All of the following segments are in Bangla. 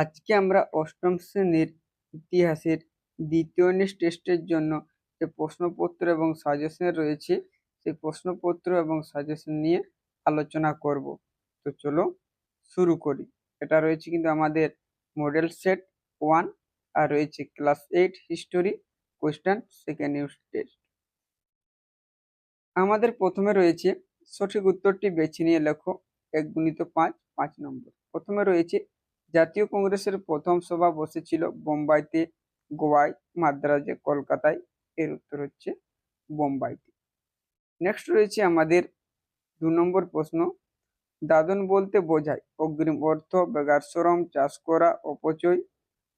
আজকে আমরা অষ্টম শ্রেণির ইতিহাসের দ্বিতীয় ইউনিট টেস্টের জন্য যে প্রশ্নপত্র এবং সাজেশন রয়েছে, সেই প্রশ্নপত্র এবং সাজেশন নিয়ে আলোচনা করব। তো চলো শুরু করি। এটা রয়েছে কিন্তু আমাদের মডেল সেট ওয়ান আর রয়েছে class eight history question second unit test আমাদের প্রথমে রয়েছে সঠিক উত্তরটি বেছে নিয়ে লেখো এক গুণিত পাঁচ পাঁচ নম্বর। প্রথমে রয়েছে জাতীয় কংগ্রেসের প্রথম সভা বসেছিল বোম্বাইতে, গোয়ায়, মাদ্রাজে, কলকাতায়। এর উত্তর হচ্ছে বোম্বাইতে। নেক্সট রয়েছে আমাদের দু নম্বর প্রশ্ন। দাদন বলতে বোঝায় অগ্রিম অর্থ বেগার শ্রম, চাষ করা, অপচয়।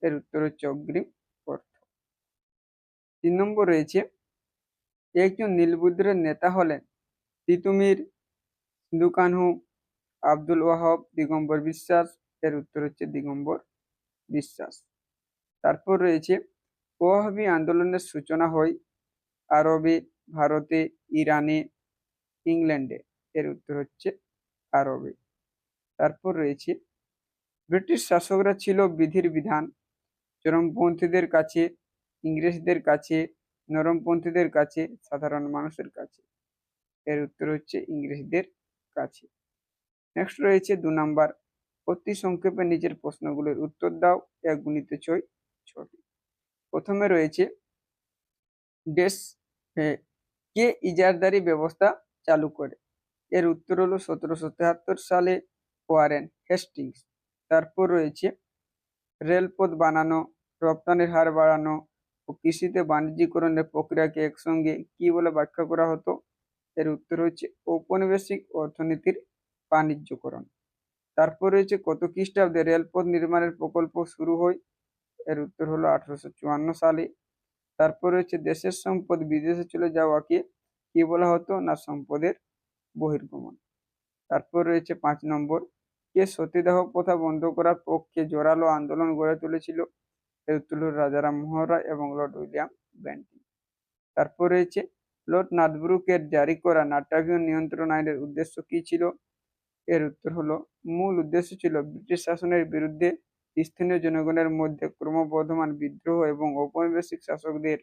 এর উত্তর হচ্ছে অগ্রিম অর্থ। তিন নম্বর রয়েছে, একজন নীলবুদ্রের নেতা হলেন তিতুমির, সিন্ধু কানহু আব্দুল ওয়াহব, দিগম্বর বিশ্বাস এর উত্তর হচ্ছে দিগম্বর বিশ্বাস। তারপর রয়েছে ওয়াহাবি আন্দোলনের সূচনা হয় আরবে, ভারতে, ইরানে, ইংল্যান্ডে, এর উত্তর হচ্ছে আরবে। তারপর রয়েছে, ব্রিটিশ শাসকরা ছিল বিধির বিধান চরমপন্থীদের কাছে, ইংরেজদের কাছে নরমপন্থীদের কাছে, সাধারণ মানুষের কাছে, এর উত্তর হচ্ছে ইংরেজদের কাছে। নেক্সট রয়েছে দু নাম্বার অতি সংক্ষেপে নিজের প্রশ্নগুলোর উত্তর দাও। এক গুণিত ছয়, ছটি। প্রথমে রয়েছে, ডেস কে ইজারদারি ব্যবস্থা চালু করে? এর উত্তর হলো সতেরোশো তেহাত্তর সালে ওয়ারেন হেস্টিংস। তারপর রয়েছে, রেলপথ বানানো, রপ্তানির হার বাড়ানো ও কৃষিতে বাণিজ্যিকরণের প্রক্রিয়াকে একসঙ্গে কি বলে ব্যাখ্যা করা হতো? এর উত্তর হচ্ছে, ঔপনিবেশিক অর্থনীতির বাণিজ্যকরণ। তারপর রয়েছে কত খ্রিস্টাব্দে রেলপথ নির্মাণের প্রকল্প শুরু হয়? এর উত্তর হলো আঠারোশো চুয়ান্ন সালে। তারপর রয়েছে দেশের সম্পদ বিদেশে চলে যাওয়াকে কি? বলা হতো? না, সম্পদের বহির্গমন। তারপর রয়েছে পাঁচ নম্বর। কে সতীদাহ প্রথা বন্ধ করার পক্ষে জোরালো আন্দোলন গড়ে তুলেছিল? এর উত্তর হল রাজারাম মোহন রায় এবং লর্ড উইলিয়াম ব্যান্টিং। তারপর রয়েছে লর্ড নাথব্রুকের জারি করা নাট্যাভিয়ন নিয়ন্ত্রণ আইনের উদ্দেশ্য কি ছিল? এর উত্তর হলো, মূল উদ্দেশ্য ছিল ব্রিটিশ শাসনের বিরুদ্ধে স্থানীয় জনগণের মধ্যে ক্রমবর্ধমান বিদ্রোহ এবং ঔপনিবেশিক শাসকদের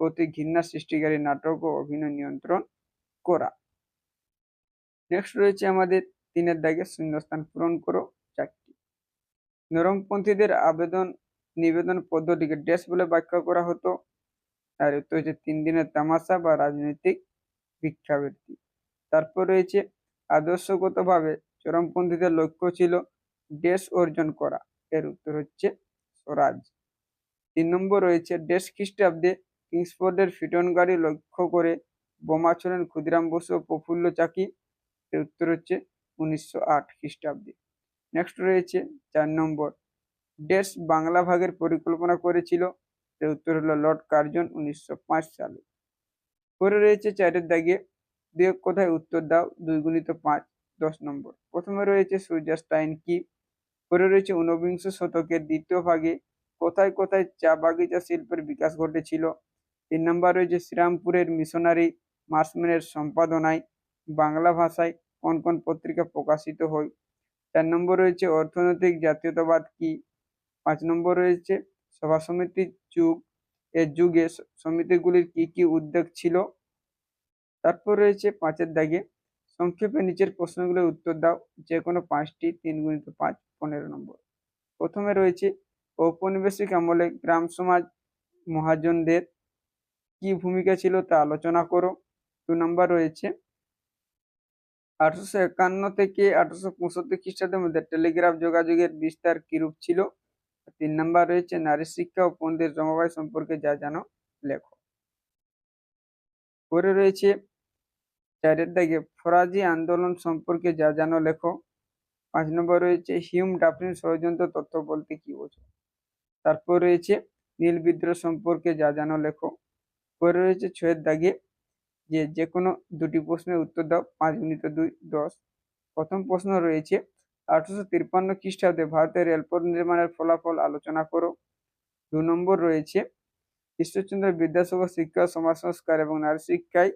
প্রতি ঘৃণা সৃষ্টিকারী নাটক ও অভিনয় নিয়ন্ত্রণ করা। নেক্সট রয়েছে আমাদের তিনের দাগে শূন্যস্থান পূরণ করো, চারটি। নরমপন্থীদের আবেদন, নিবেদন পদ্ধতিকে ড্যাশ বলে ব্যাখ্যা করা হতো। আর উত্তর হচ্ছে তিন দিনের তামাশা বা রাজনৈতিক ভিক্ষাবৃত্তি। তারপর রয়েছে আদর্শগতভাবে চরমপন্থীদের লক্ষ্য ছিল দেশ অর্জন করা। এর উত্তর হচ্ছে স্বরাজ। তিন নম্বর রয়েছে দেশ খ্রিস্টাব্দে কিংসফোর্ডের ফিটন গাড়ি লক্ষ্য করে বোমা ছোড়েন ক্ষুদিরাম বসু ও প্রফুল্ল চাকি। এর উত্তর হচ্ছে উনিশশো আট খ্রিস্টাব্দে। নেক্সট রয়েছে চার নম্বর। দেশ বাংলা ভাগের পরিকল্পনা করেছিল। এর উত্তর হলো লর্ড কার্জন উনিশশো পাঁচ সালে। পরে রয়েছে চারের দাগে এক কথায় উত্তর দাও? দুই গুণিত পাঁচ, দশ নম্বর। প্রথমে রয়েছে সূর্যাস্তায়ন কি? পরে রয়েছে ঊনবিংশ শতকের দ্বিতীয় ভাগে কোথায় কোথায় চা বাগিচা শিল্পের বিকাশ ঘটেছিল? তিন নম্বর রয়েছে শ্রীরামপুরের মিশনারি মার্সম্যানের সম্পাদনায় বাংলা ভাষায় কোন কোন পত্রিকা প্রকাশিত হয়? চার নম্বর রয়েছে অর্থনৈতিক জাতীয়তাবাদ কি? পাঁচ নম্বর রয়েছে সভা সমিতির যুগ। এর যুগে সমিতিগুলির কি কি উদ্যোগ ছিল? তারপর রয়েছে পাঁচের দাগে, সংক্ষেপে নিচের প্রশ্নগুলোর উত্তর দাও যে কোনো পাঁচটি তিন গুণিত পাঁচ, পনেরো নম্বর। প্রথমে রয়েছে, ঔপনিবেশিক আমলে গ্রাম সমাজ মহাজনদের কি ভূমিকা ছিল তা আলোচনা করো। দু নম্বর রয়েছে, আঠারোশো একান্ন থেকে আঠারোশো পঁয়ষট্টি খ্রিস্টাব্দের মধ্যে টেলিগ্রাফ যোগাযোগের বিস্তার কিরূপ ছিল? তিন নম্বর রয়েছে, নারী শিক্ষা ও পন্ডিত রমাবাই সম্পর্কে যা জানো, লেখো। পরে রয়েছে। চারের দাগে ফরাজি আন্দোলন সম্পর্কে যা জানো লেখো। পাঁচ নম্বর রয়েছে হিউম ডাফরিন ষড়যন্ত্র তথ্য বলতে কি বোঝো? তারপর রয়েছে, নীল বিদ্রোহ সম্পর্কে যা জানো লেখো। পরে রয়েছে, ছয়ের দাগে, যে যে কোনো দুটি প্রশ্নের উত্তর দাও, পাঁচ মিনিট দুই, দশ। প্রথম প্রশ্ন রয়েছে, আঠারোশো তিপ্পান্ন খ্রিস্টাব্দে ভারতের রেলপথ নির্মাণের ফলাফল আলোচনা করো। দু নম্বর রয়েছে ঈশ্বরচন্দ্র বিদ্যাসাগর শিক্ষা সমাজ সংস্কার এবং নারী শিক্ষায়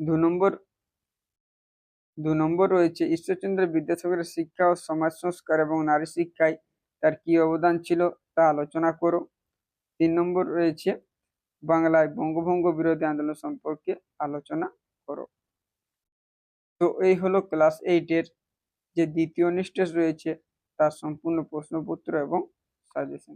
দু নম্বর দু নম্বর রয়েছে ঈশ্বরচন্দ্র বিদ্যাসাগরের শিক্ষা ও সমাজ সংস্কার এবং নারী শিক্ষায় তার কি অবদান ছিল তা আলোচনা করো তিন নম্বর রয়েছে বাংলায় বঙ্গভঙ্গ বিরোধী আন্দোলন সম্পর্কে আলোচনা করো তো এই হলো ক্লাস এইটের যে দ্বিতীয় নিষ্টেজ রয়েছে তার সম্পূর্ণ প্রশ্নপত্র এবং সাজেশন